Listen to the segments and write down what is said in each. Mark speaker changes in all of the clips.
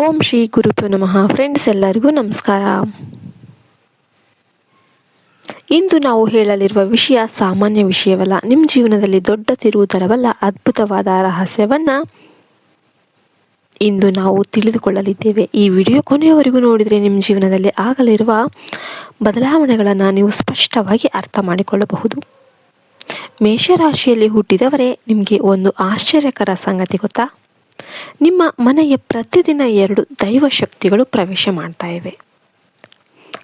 Speaker 1: ಓಂ ಶ್ರೀ ಗುರುಭ್ಯೋ ನಮಃ. ಫ್ರೆಂಡ್ಸ್ ಎಲ್ಲರಿಗೂ ನಮಸ್ಕಾರ. ಇಂದು ನಾವು ಹೇಳಲಿರುವ ವಿಷಯ ಸಾಮಾನ್ಯ ವಿಷಯವಲ್ಲ. ನಿಮ್ಮ ಜೀವನದಲ್ಲಿ ದೊಡ್ಡ ತಿರುವು ತರಬಲ್ಲ ಅದ್ಭುತವಾದ ರಹಸ್ಯವನ್ನ ಇಂದು ನಾವು ತಿಳಿದುಕೊಳ್ಳಲಿದ್ದೇವೆ. ಈ ವಿಡಿಯೋ ಕೊನೆಯವರೆಗೂ ನೋಡಿದರೆ ನಿಮ್ಮ ಜೀವನದಲ್ಲಿ ಆಗಲಿರುವ ಬದಲಾವಣೆಗಳನ್ನು ನೀವು ಸ್ಪಷ್ಟವಾಗಿ ಅರ್ಥ ಮಾಡಿಕೊಳ್ಳಬಹುದು. ಮೇಷರಾಶಿಯಲ್ಲಿ ಹುಟ್ಟಿದವರೇ ನಿಮಗೆ ಒಂದು ಆಶ್ಚರ್ಯಕರ ಸಂಗತಿ ಗೊತ್ತಾ? ನಿಮ್ಮ ಮನೆಯ ಪ್ರತಿದಿನ ಎರಡು ದೈವ ಶಕ್ತಿಗಳು ಪ್ರವೇಶ ಮಾಡ್ತಾ ಇವೆ.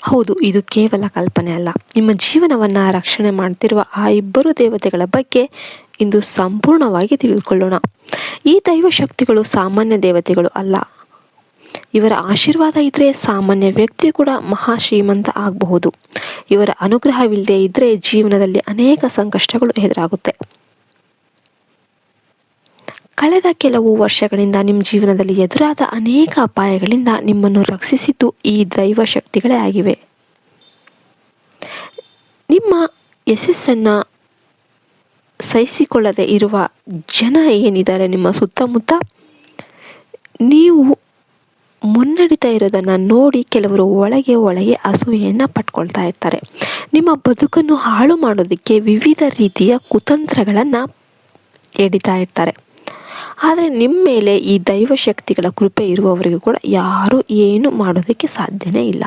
Speaker 1: ಹೌದು, ಇದು ಕೇವಲ ಕಲ್ಪನೆ ಅಲ್ಲ. ನಿಮ್ಮ ಜೀವನವನ್ನು ರಕ್ಷಣೆ ಮಾಡ್ತಿರುವ ಆ ಇಬ್ಬರು ದೇವತೆಗಳ ಬಗ್ಗೆ ಇಂದು ಸಂಪೂರ್ಣವಾಗಿ ತಿಳಿದುಕೊಳ್ಳೋಣ. ಈ ದೈವ ಶಕ್ತಿಗಳು ಸಾಮಾನ್ಯ ದೇವತೆಗಳು ಅಲ್ಲ. ಇವರ ಆಶೀರ್ವಾದ ಇದ್ದರೆ ಸಾಮಾನ್ಯ ವ್ಯಕ್ತಿ ಕೂಡ ಮಹಾ ಶ್ರೀಮಂತ ಆಗಬಹುದು. ಇವರ ಅನುಗ್ರಹವಿಲ್ಲದೆ ಇದ್ದರೆ ಜೀವನದಲ್ಲಿ ಅನೇಕ ಸಂಕಷ್ಟಗಳು ಎದುರಾಗುತ್ತೆ. ಕಳೆದ ಕೆಲವು ವರ್ಷಗಳಿಂದ ನಿಮ್ಮ ಜೀವನದಲ್ಲಿ ಎದುರಾದ ಅನೇಕ ಅಪಾಯಗಳಿಂದ ನಿಮ್ಮನ್ನು ರಕ್ಷಿಸಿದ್ದು ಈ ದೈವ ಶಕ್ತಿಗಳೇ ಆಗಿವೆ. ನಿಮ್ಮ ಯಶಸ್ಸನ್ನು ಸಹಿಸಿಕೊಳ್ಳದೆ ಇರುವ ಜನ ಏನಿದ್ದಾರೆ ನಿಮ್ಮ ಸುತ್ತಮುತ್ತ? ನೀವು ಮುನ್ನಡಿತಾ ಇರೋದನ್ನು ನೋಡಿ ಕೆಲವರು ಒಳಗೆ ಒಳಗೆ ಅಸೂಯೆಯನ್ನು ಪಟ್ಕೊಳ್ತಾ ಇರ್ತಾರೆ. ನಿಮ್ಮ ಬದುಕನ್ನು ಹಾಳು ಮಾಡೋದಕ್ಕೆ ವಿವಿಧ ರೀತಿಯ ಕುತಂತ್ರಗಳನ್ನು ಎಡಿತಾ ಇರ್ತಾರೆ. ಆದರೆ ನಿಮ್ಮ ಮೇಲೆ ಈ ದೈವ ಶಕ್ತಿಗಳ ಕೃಪೆ ಇರುವವರಿಗೂ ಕೂಡ ಯಾರೂ ಏನು ಮಾಡೋದಕ್ಕೆ ಸಾಧ್ಯನೇ ಇಲ್ಲ.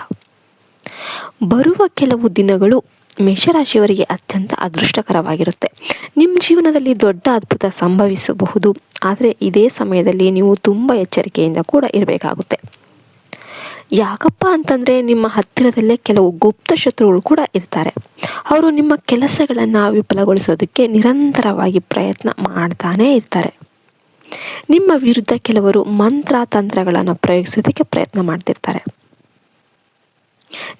Speaker 1: ಬರುವ ಕೆಲವು ದಿನಗಳು ಮೇಷರಾಶಿಯವರಿಗೆ ಅತ್ಯಂತ ಅದೃಷ್ಟಕರವಾಗಿರುತ್ತೆ. ನಿಮ್ಮ ಜೀವನದಲ್ಲಿ ದೊಡ್ಡ ಅದ್ಭುತ ಸಂಭವಿಸಬಹುದು. ಆದರೆ ಇದೇ ಸಮಯದಲ್ಲಿ ನೀವು ತುಂಬ ಎಚ್ಚರಿಕೆಯಿಂದ ಕೂಡ ಇರಬೇಕಾಗುತ್ತೆ. ಯಾಕಪ್ಪ ಅಂತಂದರೆ ನಿಮ್ಮ ಹತ್ತಿರದಲ್ಲೇ ಕೆಲವು ಗುಪ್ತ ಶತ್ರುಗಳು ಕೂಡ ಇರ್ತಾರೆ. ಅವರು ನಿಮ್ಮ ಕೆಲಸಗಳನ್ನು ವಿಫಲಗೊಳಿಸೋದಕ್ಕೆ ನಿರಂತರವಾಗಿ ಪ್ರಯತ್ನ ಮಾಡ್ತಾನೇ ಇರ್ತಾರೆ. ನಿಮ್ಮ ವಿರುದ್ಧ ಕೆಲವರು ಮಂತ್ರ ತಂತ್ರಗಳನ್ನು ಪ್ರಯೋಗಿಸೋದಕ್ಕೆ ಪ್ರಯತ್ನ ಮಾಡ್ತಿರ್ತಾರೆ.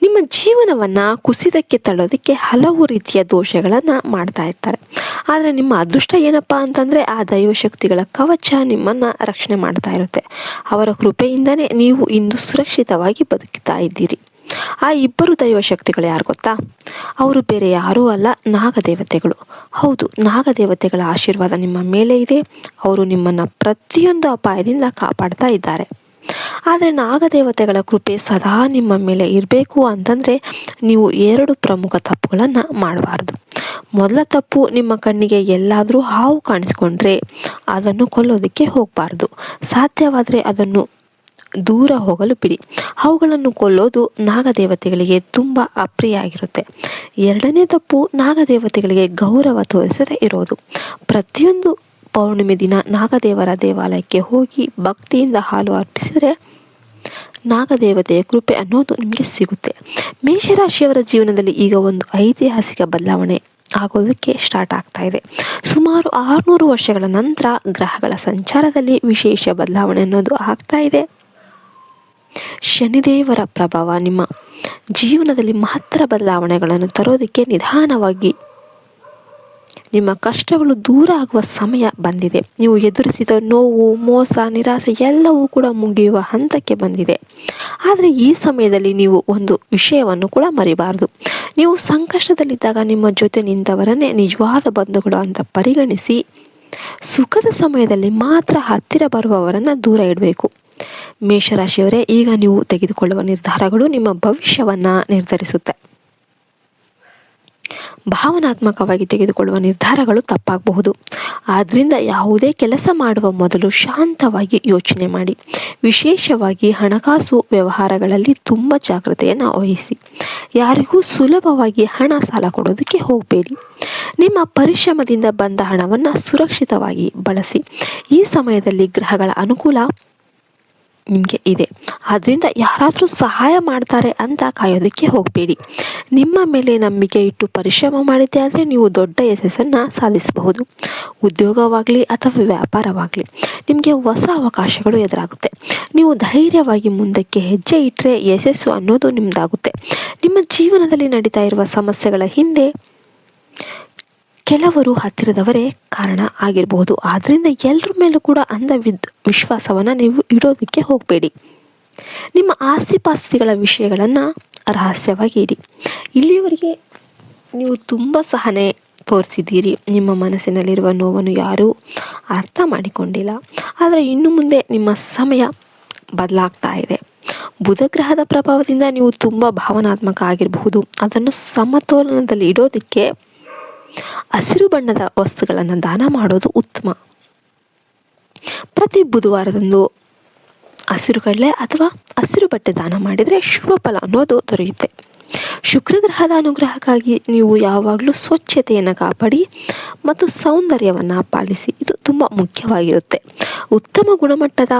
Speaker 1: ನಿಮ್ಮ ಜೀವನವನ್ನು ಕುಸಿದಕ್ಕೆ ತಳ್ಳೋದಕ್ಕೆ ಹಲವು ರೀತಿಯ ದೋಷಗಳನ್ನು ಮಾಡ್ತಾ ಇರ್ತಾರೆ. ಆದರೆ ನಿಮ್ಮ ಅದೃಷ್ಟ ಏನಪ್ಪ ಅಂತಂದರೆ ಆ ದೈವಶಕ್ತಿಗಳ ಕವಚ ನಿಮ್ಮನ್ನು ರಕ್ಷಣೆ ಮಾಡ್ತಾ ಇರುತ್ತೆ. ಅವರ ಕೃಪೆಯಿಂದನೇ ನೀವು ಇಂದು ಸುರಕ್ಷಿತವಾಗಿ ಬದುಕ್ತಾ ಇದ್ದೀರಿ. ಆ ಇಬ್ಬರು ದೈವಶಕ್ತಿಗಳು ಯಾರು ಗೊತ್ತಾ? ಅವರು ಬೇರೆ ಯಾರೂ ಅಲ್ಲ, ನಾಗದೇವತೆಗಳು. ಹೌದು, ನಾಗದೇವತೆಗಳ ಆಶೀರ್ವಾದ ನಿಮ್ಮ ಮೇಲೆ ಇದೆ. ಅವರು ನಿಮ್ಮನ್ನು ಪ್ರತಿಯೊಂದು ಅಪಾಯದಿಂದ ಕಾಪಾಡ್ತಾ ಇದ್ದಾರೆ. ಆದರೆ ನಾಗದೇವತೆಗಳ ಕೃಪೆ ಸದಾ ನಿಮ್ಮ ಮೇಲೆ ಇರಬೇಕು ಅಂತಂದರೆ ನೀವು ಎರಡು ಪ್ರಮುಖ ತಪ್ಪುಗಳನ್ನು ಮಾಡಬಾರ್ದು. ಮೊದಲ ತಪ್ಪು ನಿಮ್ಮ ಕಣ್ಣಿಗೆ ಎಲ್ಲಾದರೂ ಹಾವು ಕಾಣಿಸ್ಕೊಂಡ್ರೆ ಅದನ್ನು ಕೊಲ್ಲೋದಕ್ಕೆ ಹೋಗಬಾರ್ದು. ಸಾಧ್ಯವಾದರೆ ಅದನ್ನು ದೂರ ಹೋಗಲು ಬಿಡಿ. ಅವುಗಳನ್ನು ಕೊಲ್ಲೋದು ನಾಗದೇವತೆಗಳಿಗೆ ತುಂಬ ಅಪ್ರಿಯ ಆಗಿರುತ್ತೆ ಎರಡನೇ ತಪ್ಪು ನಾಗದೇವತೆಗಳಿಗೆ ಗೌರವ ತೋರಿಸದೇ ಇರೋದು. ಪ್ರತಿಯೊಂದು ಪೌರ್ಣಿಮೆ ದಿನ ನಾಗದೇವರ ದೇವಾಲಯಕ್ಕೆ ಹೋಗಿ ಭಕ್ತಿಯಿಂದ ಹಾಲು ಅರ್ಪಿಸಿದರೆ ನಾಗದೇವತೆಯ ಕೃಪೆ ಅನ್ನೋದು ನಿಮಗೆ ಸಿಗುತ್ತೆ. ಮೇಷರಾಶಿಯವರ ಜೀವನದಲ್ಲಿ ಈಗ ಒಂದು ಐತಿಹಾಸಿಕ ಬದಲಾವಣೆ ಆಗೋದಕ್ಕೆ ಸ್ಟಾರ್ಟ್ ಆಗ್ತಾ ಇದೆ. ಸುಮಾರು ಆರುನೂರು ವರ್ಷಗಳ ನಂತರ ಗ್ರಹಗಳ ಸಂಚಾರದಲ್ಲಿ ವಿಶೇಷ ಬದಲಾವಣೆ ಅನ್ನೋದು ಆಗ್ತಾ ಇದೆ. ಶನಿದೇವರ ಪ್ರಭಾವ ನಿಮ್ಮ ಜೀವನದಲ್ಲಿ ಮಹತ್ತರ ಬದಲಾವಣೆಗಳನ್ನು ತರೋದಕ್ಕೆ ನಿಧಾನವಾಗಿ. ನಿಮ್ಮ ಕಷ್ಟಗಳು ದೂರ ಆಗುವ ಸಮಯ ಬಂದಿದೆ. ನೀವು ಎದುರಿಸಿದ ನೋವು, ಮೋಸ, ನಿರಾಸೆ ಎಲ್ಲವೂ ಕೂಡ ಮುಗಿಯುವ ಹಂತಕ್ಕೆ ಬಂದಿದೆ. ಆದರೆ ಈ ಸಮಯದಲ್ಲಿ ನೀವು ಒಂದು ವಿಷಯವನ್ನು ಕೂಡ ಮರಿಬಾರದು. ನೀವು ಸಂಕಷ್ಟದಲ್ಲಿದ್ದಾಗ ನಿಮ್ಮ ಜೊತೆ ನಿಂತವರನ್ನೇ ನಿಜವಾದ ಬಂಧುಗಳು ಅಂತ ಪರಿಗಣಿಸಿ, ಸುಖದ ಸಮಯದಲ್ಲಿ ಮಾತ್ರ ಹತ್ತಿರ ಬರುವವರನ್ನು ದೂರ ಇಡಬೇಕು. ಮೇಷರಾಶಿಯವರೇ, ಈಗ ನೀವು ತೆಗೆದುಕೊಳ್ಳುವ ನಿರ್ಧಾರಗಳು ನಿಮ್ಮ ಭವಿಷ್ಯವನ್ನು ನಿರ್ಧರಿಸುತ್ತೆ. ಭಾವನಾತ್ಮಕವಾಗಿ ತೆಗೆದುಕೊಳ್ಳುವ ನಿರ್ಧಾರಗಳು ತಪ್ಪಾಗಬಹುದು. ಆದ್ದರಿಂದ ಯಾವುದೇ ಕೆಲಸ ಮಾಡುವ ಮೊದಲು ಶಾಂತವಾಗಿ ಯೋಚನೆ ಮಾಡಿ. ವಿಶೇಷವಾಗಿ ಹಣಕಾಸು ವ್ಯವಹಾರಗಳಲ್ಲಿ ತುಂಬ ಜಾಗ್ರತೆಯನ್ನು ವಹಿಸಿ. ಯಾರಿಗೂ ಸುಲಭವಾಗಿ ಹಣ ಸಾಲ ಕೊಡೋದಕ್ಕೆ ಹೋಗಬೇಡಿ. ನಿಮ್ಮ ಪರಿಶ್ರಮದಿಂದ ಬಂದ ಹಣವನ್ನು ಸುರಕ್ಷಿತವಾಗಿ ಬಳಸಿ. ಈ ಸಮಯದಲ್ಲಿ ಗ್ರಹಗಳ ಅನುಕೂಲ ನಿಮಗೆ ಇದೆ. ಆದ್ದರಿಂದ ಯಾರಾದರೂ ಸಹಾಯ ಮಾಡ್ತಾರೆ ಅಂತ ಕಾಯೋದಕ್ಕೆ ಹೋಗಬೇಡಿ. ನಿಮ್ಮ ಮೇಲೆ ನಂಬಿಕೆ ಇಟ್ಟು ಪರಿಶ್ರಮ ಮಾಡಿದ್ದೆ ಆದರೆ ನೀವು ದೊಡ್ಡ ಯಶಸ್ಸನ್ನು ಸಾಧಿಸಬಹುದು. ಉದ್ಯೋಗವಾಗಲಿ ಅಥವಾ ವ್ಯಾಪಾರವಾಗಲಿ ನಿಮಗೆ ಹೊಸ ಅವಕಾಶಗಳು ಎದುರಾಗುತ್ತೆ. ನೀವು ಧೈರ್ಯವಾಗಿ ಮುಂದಕ್ಕೆ ಹೆಜ್ಜೆ ಇಟ್ಟರೆ ಯಶಸ್ಸು ಅನ್ನೋದು ನಿಮ್ಮದಾಗುತ್ತೆ ನಿಮ್ಮ ಜೀವನದಲ್ಲಿ ನಡೀತಾ ಇರುವ ಸಮಸ್ಯೆಗಳ ಹಿಂದೆ ಕೆಲವರು ಹತ್ತಿರದವರೇ ಕಾರಣ ಆಗಿರಬಹುದು ಆದ್ದರಿಂದ ಎಲ್ಲರ ಮೇಲೂ ಕೂಡ ಅಂಧ ವಿದ್ ವಿಶ್ವಾಸವನ್ನು ನೀವು ಇಡೋದಕ್ಕೆ ಹೋಗಬೇಡಿ. ನಿಮ್ಮ ಆಸ್ತಿ ಪಾಸ್ತಿಗಳ ವಿಷಯಗಳನ್ನು ರಹಸ್ಯವಾಗಿ ಇಡಿ. ಇಲ್ಲಿಯವರೆಗೆ ನೀವು ತುಂಬ ಸಹನೆ ತೋರಿಸಿದ್ದೀರಿ. ನಿಮ್ಮ ಮನಸ್ಸಿನಲ್ಲಿರುವ ನೋವನ್ನು ಯಾರೂ ಅರ್ಥ ಮಾಡಿಕೊಂಡಿಲ್ಲ. ಆದರೆ ಇನ್ನು ಮುಂದೆ ನಿಮ್ಮ ಸಮಯ ಬದಲಾಗ್ತಾ ಇದೆ. ಬುಧಗ್ರಹದ ಪ್ರಭಾವದಿಂದ ನೀವು ತುಂಬ ಭಾವನಾತ್ಮಕ ಆಗಿರಬಹುದು. ಅದನ್ನು ಸಮತೋಲನದಲ್ಲಿ ಇಡೋದಕ್ಕೆ ಹಸಿರು ಬಣ್ಣದ ವಸ್ತುಗಳನ್ನು ದಾನ ಮಾಡೋದು ಉತ್ತಮ. ಪ್ರತಿ ಬುಧವಾರದಂದು ಹಸಿರು ಕಡಲೆ ಅಥವಾ ಹಸಿರು ಬಟ್ಟೆ ದಾನ ಮಾಡಿದರೆ ಶುಭ ಫಲ ಅನ್ನೋದು ದೊರೆಯುತ್ತೆ. ಶುಕ್ರ ಗ್ರಹದ ಅನುಗ್ರಹಕ್ಕಾಗಿ ನೀವು ಯಾವಾಗಲೂ ಸ್ವಚ್ಛತೆಯನ್ನು ಕಾಪಾಡಿ ಮತ್ತು ಸೌಂದರ್ಯವನ್ನು ಪಾಲಿಸಿ, ಇದು ತುಂಬ ಮುಖ್ಯವಾಗಿರುತ್ತೆ. ಉತ್ತಮ ಗುಣಮಟ್ಟದ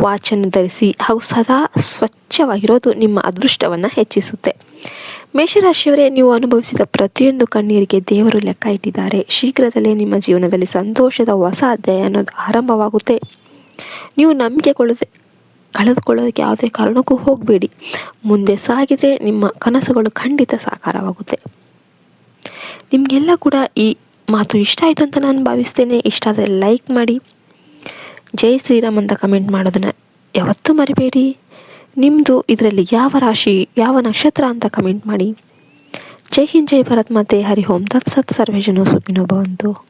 Speaker 1: ವಾಚನ್ನು ಧರಿಸಿ ಹಾಗೂ ಸದಾ ಸ್ವಚ್ಛವಾಗಿರೋದು ನಿಮ್ಮ ಅದೃಷ್ಟವನ್ನು ಹೆಚ್ಚಿಸುತ್ತೆ. ಮೇಷರಾಶಿಯವರೇ, ನೀವು ಅನುಭವಿಸಿದ ಪ್ರತಿಯೊಂದು ಕಣ್ಣೀರಿಗೆ ದೇವರು ಲೆಕ್ಕ ಇಟ್ಟಿದ್ದಾರೆ. ಶೀಘ್ರದಲ್ಲೇ ನಿಮ್ಮ ಜೀವನದಲ್ಲಿ ಸಂತೋಷದ ಹೊಸ ಅಧ್ಯಾಯ ಅನ್ನೋದು ಆರಂಭವಾಗುತ್ತೆ. ನೀವು ನಂಬಿಕೆ ಕೊಳ್ಳದೆ ಕಳೆದುಕೊಳ್ಳೋದಕ್ಕೆ ಯಾವುದೇ ಕಾರಣಕ್ಕೂ ಹೋಗಬೇಡಿ. ಮುಂದೆ ಸಾಗಿದರೆ ನಿಮ್ಮ ಕನಸುಗಳು ಖಂಡಿತ ಸಾಕಾರವಾಗುತ್ತೆ. ನಿಮಗೆಲ್ಲ ಕೂಡ ಈ ಮಾತು ಇಷ್ಟ ಆಯಿತು ಅಂತ ನಾನು ಭಾವಿಸ್ತೇನೆ. ಇಷ್ಟ ಆದರೆ ಲೈಕ್ ಮಾಡಿ. ಜೈ ಶ್ರೀರಾಮ್ ಅಂತ ಕಮೆಂಟ್ ಮಾಡೋದನ್ನು ಯಾವತ್ತೂ ಮರಿಬೇಡಿ. ನಿಮ್ಮದು ಇದರಲ್ಲಿ ಯಾವ ರಾಶಿ, ಯಾವ ನಕ್ಷತ್ರ ಅಂತ ಕಮೆಂಟ್ ಮಾಡಿ. ಜೈ ಹಿಂದ್, ಜೈ ಭರತ್, ಮಾತೆ, ಹರಿ ಓಂ. ತತ್ಸತ್ ಸರ್ವೇಜನೋ ಸುಖಿನೋ ಭವಂತು.